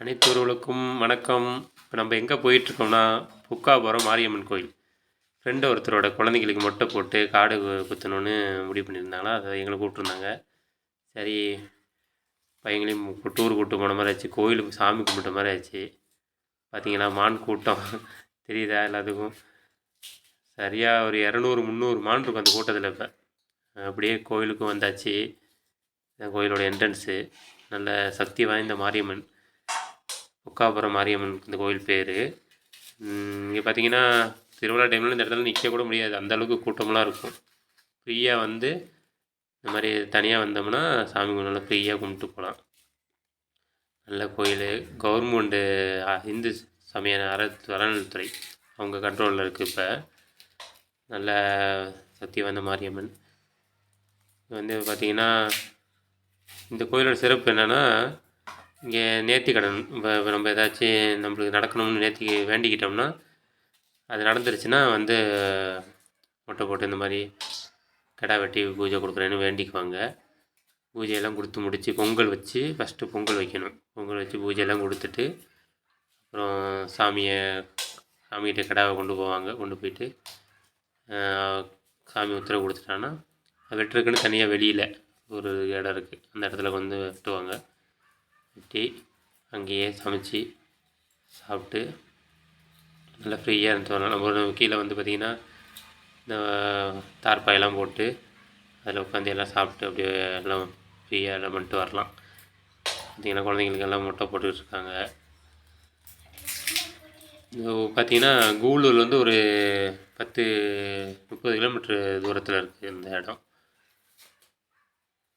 அனைத்து வணக்கம். இப்போ நம்ம எங்கே போயிட்டுருக்கோம்னா புக்காபுரம் மாரியம்மன் கோயில். ஃப்ரெண்டு ஒருத்தரோட குழந்தைங்களுக்கு மொட்டை போட்டு காடு கு- குத்தணும்னு முடிவு பண்ணியிருந்தாங்களா? அதை எங்களை கூப்பிட்ருந்தாங்க சரி பையங்களையும் டூர் கூப்பிட்டு போன மாதிரி ஆச்சு. கோயிலுக்கு சாமி கும்பிட்ட மாதிரி ஆச்சு. பார்த்திங்கன்னா மான் கூட்டம். தெரியுதா எல்லாத்துக்கும்? சரியாக ஒரு இரநூறு முந்நூறு மான் இருக்கும் அந்த கூட்டத்தில் இப்போ. அப்படியே கோயிலுக்கும் வந்தாச்சு. கோயிலோட என்ட்ரன்ஸு நல்ல சக்தி வாய்ந்த மாரியம்மன். புக்காபுரம் மாரியம்மன் இந்த கோயில் பேர். இங்கே பார்த்தீங்கன்னா திருவிழா டைமில் இந்த இடத்துல நிற்க கூட முடியாது. அந்தளவுக்கு கூட்டமெலாம் இருக்கும். ஃப்ரீயாக வந்து இந்த மாதிரி தனியாக வந்தோம்னா சாமி நல்லா ஃப்ரீயாக கும்பிட்டு போகலாம் நல்ல கோயில். கவர்மெண்ட்டு இந்து சமய அற அறநிலைத்துறை அவங்க கண்ட்ரோலில் இருக்குது இப்போ. நல்ல சக்தி வாய்ந்த மாரியம்மன். வந்து பார்த்திங்கன்னா இந்த கோயிலோட சிறப்பு என்னென்னா இங்கே நேர்த்தி கடன் இப்போ நம்ம ஏதாச்சும் நம்மளுக்கு நடக்கணும்னு நேர்த்தி வேண்டிக்கிட்டோம்னா அது நடந்துருச்சுன்னா வந்து மொட்டை போட்டு இந்த மாதிரி கிடா வெட்டி பூஜை கொடுக்குறேன்னு வேண்டிக்குவாங்க. பூஜையெல்லாம் கொடுத்து முடித்து பொங்கல் வச்சு ஃபஸ்ட்டு பொங்கல் வைக்கணும். பொங்கல் வச்சு பூஜையெல்லாம் கொடுத்துட்டு அப்புறம் சாமியை சாமிகிட்ட கிடாவை கொண்டு போவாங்க. கொண்டு போயிட்டு சாமி உத்தரவு கொடுத்துட்டான்னா வெட்டுறதுக்குன்னு தனியாக வெளியில் ஒரு இடம் இருக்குது அந்த இடத்துல வந்து வெட்டுவாங்க. வெட்டி அங்கேயே சமைச்சு சாப்பிட்டு நல்லா ஃப்ரீயாக இருந்துட்டு வரலாம் நம்ம கீழே வந்து பார்த்திங்கன்னா இந்த தார்பாயெல்லாம் போட்டு அதில் உட்காந்து எல்லாம் சாப்பிட்டு அப்படியே எல்லாம் ஃப்ரீயாக எல்லாம் பண்ணிட்டு வரலாம். பார்த்திங்கன்னா குழந்தைங்களுக்கு எல்லாம் முட்டை போட்டுக்கிட்டு இருக்காங்க. பார்த்திங்கன்னா கூலூர் வந்து ஒரு பத்து முப்பது கிலோமீட்ரு தூரத்தில் இருக்குது இந்த இடம்.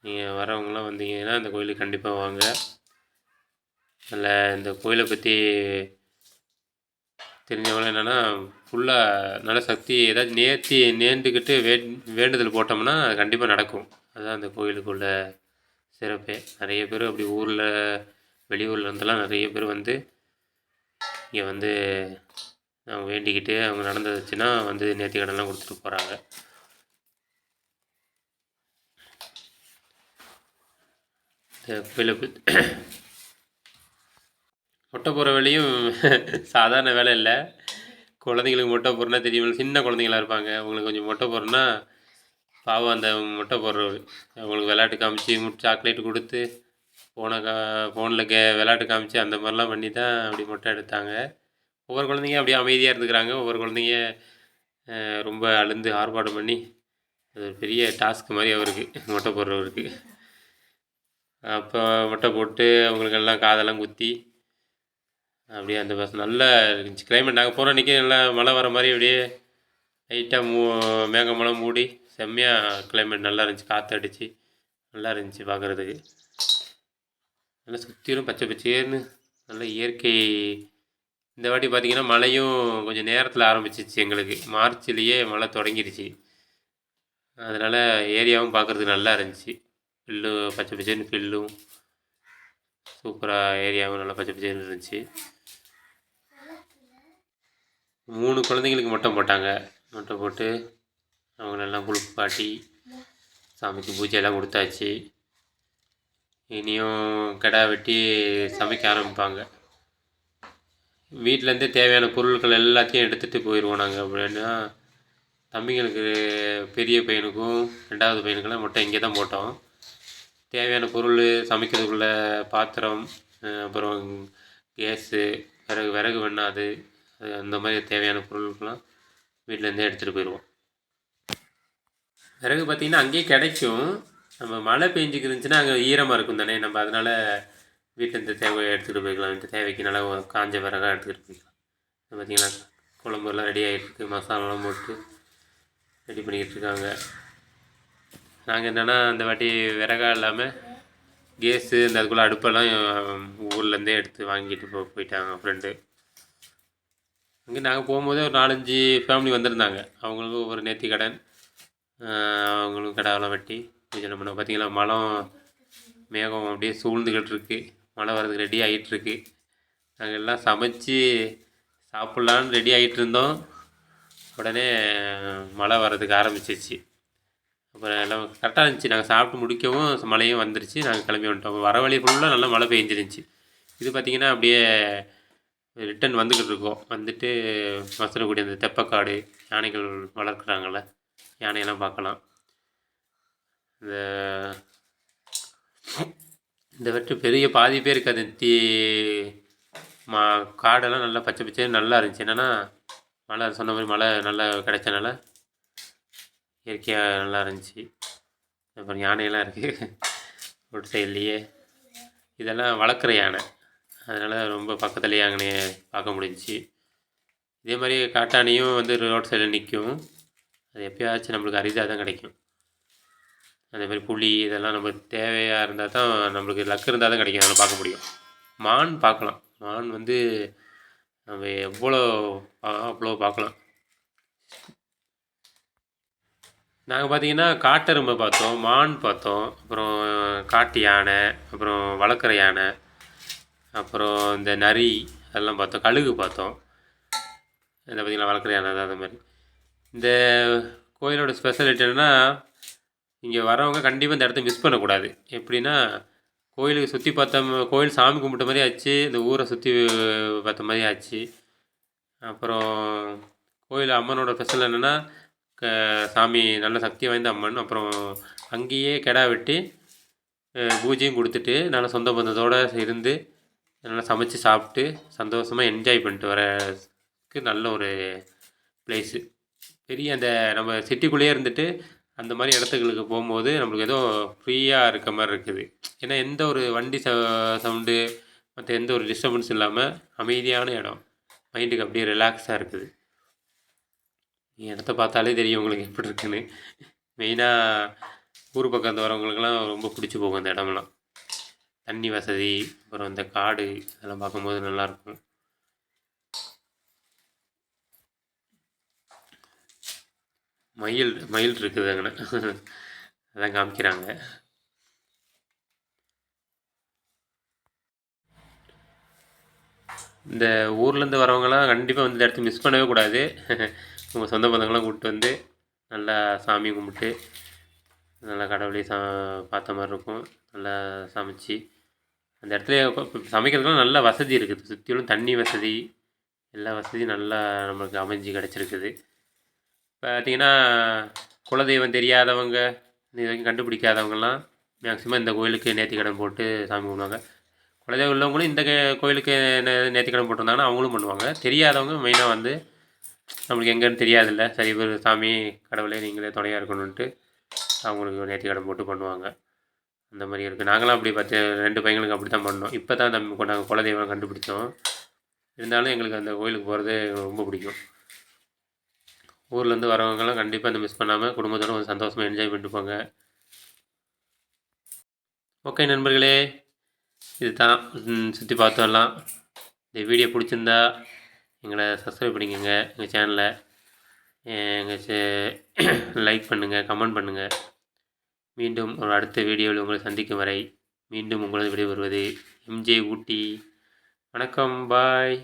நீங்கள் வரவங்களாம் வந்தீங்கன்னா இந்த கோயிலுக்கு கண்டிப்பாக வாங்க. அதில் இந்த கோயிலை பற்றி தெரிஞ்சவங்க என்னென்னா ஃபுல்லாக நல்ல சக்தி ஏதாச்சும் நேர்த்தி நேர்ந்துக்கிட்டு வே வேண்டுதல் போட்டோம்னா அது கண்டிப்பாக நடக்கும். அதுதான் அந்த கோயிலுக்குள்ள சிறப்பே. நிறைய பேர் அப்படி ஊரில் வெளியூரில் இருந்தெல்லாம் நிறைய பேர் வந்து இங்கே வந்து அவங்க வேண்டிக்கிட்டு அவங்க நடந்துச்சுன்னா வந்து நேர்த்தி கடன்லாம் கொடுத்துட்டு போகிறாங்க இந்த கோயிலை மொட்டை போடுற வேலையும் சாதாரண வேலை இல்லை. குழந்தைங்களுக்கு மொட்டை போடுறனா தெரியும். சின்ன குழந்தைங்களா இருப்பாங்க. அவங்களுக்கு கொஞ்சம் மொட்டை போடுறனா பாவம் அந்த மொட்டை போடுறவர். அவங்களுக்கு விளையாட்டு காமிச்சு முட் சாக்லேட் கொடுத்து ஃபோனை கா ஃபோனில் கே விளையாட்டு காமிச்சு அந்த மாதிரிலாம் பண்ணி தான் அப்படி மொட்டை எடுத்தாங்க. ஒவ்வொரு குழந்தைங்க அப்படியே அமைதியாக இருந்துக்கிறாங்க. ஒவ்வொரு குழந்தைங்க ரொம்ப அழுந்து ஆர்ப்பாட்டம் பண்ணி அது ஒரு பெரிய டாஸ்க் மாதிரி அவருக்கு மொட்டை போடுறவருக்கு. அப்போ மொட்டை போட்டு அவங்களுக்கெல்லாம் காதெல்லாம் குத்தி அப்படியே அந்த பஸ் நல்லா இருந்துச்சு. கிளைமேட் நாங்கள் போகிற அன்றைக்கி நல்லா மழை வர மாதிரி அப்படியே லைட்டாக மூ மேகமெல்லாம் மூடி செம்மையாக கிளைமேட் நல்லா இருந்துச்சு. காற்று அடித்து நல்லா இருந்துச்சு பார்க்குறதுக்கு நல்லா சுற்றிலும் பச்சை பச்சேர்னு. நல்ல இயற்கை. இந்த வாட்டி பார்த்திங்கன்னா மழையும் கொஞ்சம் நேரத்தில் ஆரம்பிச்சிச்சு எங்களுக்கு. மார்ச்லேயே மழை தொடங்கிடுச்சு அதனால் ஏரியாவும் பார்க்குறதுக்கு நல்லா இருந்துச்சு. பில்லு பச்சை பச்சேர்னு பில்லும் சூப்பராக ஏரியாவும் நல்லா பச்சை பச்சேர்னு இருந்துச்சு. மூணு குழந்தைங்களுக்கு மொட்டை போட்டாங்க. மொட்டை போட்டு அவங்களெல்லாம் குளிப்பாட்டி சாமிக்கு பூஜையெல்லாம் கொடுத்தாச்சு. இனியும் கிடா வெட்டி சமைக்க ஆரம்பிப்பாங்க. வீட்டிலேருந்தே தேவையான பொருட்கள் எல்லாத்தையும் எடுத்துகிட்டு போயிடுவோம் நாங்கள் அப்படின்னா தம்பிங்களுக்கு பெரிய பையனுக்கும் ரெண்டாவது பையனுக்கெல்லாம் மொட்டை இங்கே தான் போட்டோம். தேவையான பொருள் சமைக்கிறதுக்குள்ள பாத்திரம் அப்புறம் கேஸு விறகு விறகு வெண்ணாது அது அந்த மாதிரி தேவையான பொருட்கள்லாம் வீட்டிலேருந்தே எடுத்துகிட்டு போயிடுவோம். விறகு பார்த்திங்கன்னா அங்கேயே கிடைக்கும். நம்ம மழை பெஞ்சுக்கு இருந்துச்சுன்னா அங்கே ஈரமாக இருக்கும் தானே. நம்ம அதனால் வீட்டிலேருந்து தேவை எடுத்துகிட்டு போய்க்கலாம். இந்த தேவைக்கு நல்லா காஞ்ச விறகாக எடுத்துக்கிட்டு போய்க்கலாம். பார்த்திங்கன்னா பார்த்திங்கன்னா குழம்புலாம் ரெடி ஆகிட்டுருக்கு மசாலாலாம் போட்டு ரெடி பண்ணிக்கிட்டு இருக்காங்க. நாங்கள் என்னென்னா அந்த வாட்டி விறகா இல்லாமல் கேஸு இந்த அதுக்குள்ளே அடுப்பெல்லாம் ஊர்லேருந்தே எடுத்து வாங்கிட்டு போ போயிட்டாங்க ஃப்ரெண்டு அங்கே நாங்கள் போகும்போதே ஒரு நாலஞ்சு ஃபேமிலி வந்திருந்தாங்க. அவங்களுக்கும் ஒரு நேர்த்தி கடன் ஆஹ் அவங்களும் கடாவெல்லாம் வெட்டி பூஜை பண்ண பார்த்தீங்களா மலம் மேகம் அப்படியே சூழ்ந்துக்கிட்டு இருக்கு மழை வர்றதுக்கு ரெடி ஆகிட்டு இருக்கு நாங்கள் எல்லாம் சமைச்சு சாப்பிட்லான்னு ரெடி ஆகிட்டு இருந்தோம் உடனே மழை வர்றதுக்கு ஆரம்பிச்சிச்சு. அப்புறம் எல்லாம் கரெக்டாக இருந்துச்சு. நாங்கள் சாப்பிட்டு முடிக்கவும் மழையும் வந்துருச்சு. நாங்கள் கிளம்பி வந்துட்டோம். வர வழி ஃபுல்லாக நல்லா மழை பெஞ்சிருந்துச்சி. இது பார்த்திங்கன்னா அப்படியே ரிட்டன் வந்துக்கிட்டு இருக்கோம் வந்துட்டு மசனக்குடி அந்த தெப்பக்காடு யானைகள் வளர்க்குறாங்கள யானையெல்லாம் பார்க்கலாம். இந்த இந்த வட்டு பெரிய பாதி இருக்காது தீ மா காடெல்லாம் நல்லா பச்சை பச்சை நல்லா இருந்துச்சு. என்னென்னா மழை சொன்ன மாதிரி மழை நல்லா கிடைச்சனால இயற்கையாக நல்லா இருந்துச்சு. அப்புறம் யானையெல்லாம் இருக்குது ரோட் சைட்லேயே இதெல்லாம் வளர்க்குற யானை. அதனால் ரொம்ப பக்கத்துலேயே அங்கே பார்க்க முடிஞ்சிச்சு. இதே மாதிரி காட்டானியும் வந்து ரோட் சைடில் நிற்கும். அது எப்போயாச்சும் நம்மளுக்கு அரிதாக தான் கிடைக்கும். அதே மாதிரி புலி இதெல்லாம் நம்ம தேவையாக இருந்தால் தான் நம்மளுக்கு லக்கு இருந்தால் தான் கிடைக்கும். அதெல்லாம் பார்க்க முடியும். மான் பார்க்கலாம். மான் வந்து நம்ம எவ்வளோ அவ்வளோ பார்க்கலாம். நாங்கள் பார்த்தீங்கன்னா காட்டெரும்பை பார்த்தோம் மான் பார்த்தோம் அப்புறம் காட்டு யானை அப்புறம் வளர்க்குற யானை அப்புறம் இந்த நரி அதெல்லாம் பார்த்தோம். கழுகு பார்த்தோம். இந்த பார்த்திங்களா வளர்க்குற யானை அது அந்த மாதிரி. இந்த கோயிலோட ஸ்பெஷாலிட்டி என்னென்னா இங்கே வரவங்க கண்டிப்பாக இந்த இடத்த மிஸ் பண்ணக்கூடாது. எப்படின்னா கோயிலுக்கு சுற்றி பார்த்த கோயில் சாமி கும்பிட்ட மாதிரி ஆச்சு இந்த ஊரை சுற்றி பார்த்த மாதிரி ஆச்சு. அப்புறம் கோயில் அம்மனோட ஸ்பெஷல் என்னென்னா க சாமி நல்ல சக்தி வாய்ந்த அம்மன். அப்புறம் அங்கேயே கிடா வெட்டி பூஜையும் கொடுத்துட்டு நல்ல சொந்த பந்தத்தோடு இருந்து நல்லா சமைச்சு சாப்பிட்டு சந்தோஷமாக என்ஜாய் பண்ணிட்டு வரக்கு நல்ல ஒரு ப்ளேஸு பெரிய அந்த நம்ம சிட்டிக்குள்ளேயே இருந்துட்டு அந்த மாதிரி இடத்துகளுக்கு போகும்போது நம்மளுக்கு ஏதோ ஃப்ரீயாக இருக்க மாதிரி இருக்குது. ஏன்னா எந்த ஒரு வண்டி ச சவுண்டு மற்ற எந்த ஒரு டிஸ்டர்பன்ஸ் இல்லாமல் அமைதியான இடம். மைண்டுக்கு அப்படியே ரிலாக்ஸாக இருக்குது. இடத்த பார்த்தாலே தெரியும் உங்களுக்கு எப்படி இருக்குன்னு. மெயினாக ஊர் பக்கம் வரவங்களுக்கெல்லாம் ரொம்ப பிடிச்சி போகும் அந்த இடமெல்லாம். தண்ணி வசதி அப்புறம் இந்த காடு அதெல்லாம் பார்க்கும்போது நல்லாயிருக்கும். மயில் மயில் இருக்குது அங்கே. அதான் காமிக்கிறாங்க. இந்த ஊர்லேருந்து வரவங்களாம் கண்டிப்பாக வந்து இந்த இடத்த மிஸ் பண்ணவே கூடாது. உங்கள் சொந்த பந்தங்கள்லாம் கூப்பிட்டு வந்து நல்லா சாமி கும்பிட்டு நல்லா கடவுளையும் சா பார்த்த மாதிரி இருக்கும். நல்லா சமைச்சி அந்த இடத்துல சமைக்கிறதுக்குலாம் நல்ல வசதி இருக்குது. சுற்றிலும் தண்ணி வசதி எல்லா வசதியும் நல்லா நம்மளுக்கு அமைஞ்சு கிடச்சிருக்குது. பார்த்திங்கன்னா குலதெய்வம் தெரியாதவங்க இது வரைக்கும் கண்டுபிடிக்காதவங்கலாம் மேக்ஸிமம் இந்த கோயிலுக்கு நேர்த்திக்கடன் போட்டு சாமி கும்பிடுவாங்க. குலதெய்வம் உள்ளவங்களும் இந்த கோயிலுக்கு நேர்த்திக்கடன் போட்டிருந்தாங்கன்னா அவங்களும் பண்ணுவாங்க. தெரியாதவங்க மெயினாக வந்து நம்மளுக்கு எங்கேன்னு தெரியாதில்ல. சரி சாமி கடவுளே நீங்களே துணையாக இருக்கணுன்ட்டு அவங்களுக்கு நேர்த்திக்கடன் போட்டு பண்ணுவாங்க. அந்த மாதிரி இருக்குது நாங்களாம் அப்படி பார்த்து ரெண்டு பையங்களுக்கு அப்படி தான் பண்ணோம். இப்போ தான் நம்ம நாங்கள் குலதெய்வம் கண்டுபிடிச்சோம். இருந்தாலும் எங்களுக்கு அந்த கோயிலுக்கு போகிறது ரொம்ப பிடிக்கும். ஊர்லேருந்து வரவங்கெல்லாம் கண்டிப்பாக அந்த மிஸ் பண்ணாமல் குடும்பத்தோடு கொஞ்சம் சந்தோஷமாக என்ஜாய் பண்ணிட்டு போங்க. ஓகே நண்பர்களே இது தான் சுற்றி பார்த்தோம்லாம். இந்த வீடியோ பிடிச்சிருந்தா எங்களை சப்ஸ்கிரைப் பண்ணிக்கோங்க. எங்கள் சேனலை எங்கள் லைக் பண்ணுங்கள் கமெண்ட் பண்ணுங்கள் மீண்டும் ஒரு அடுத்த வீடியோவில் உங்களை சந்திக்கும் வரை மீண்டும் உங்களது விடைபெறுவது எம்ஜே ஊட்டி. வணக்கம் பாய்.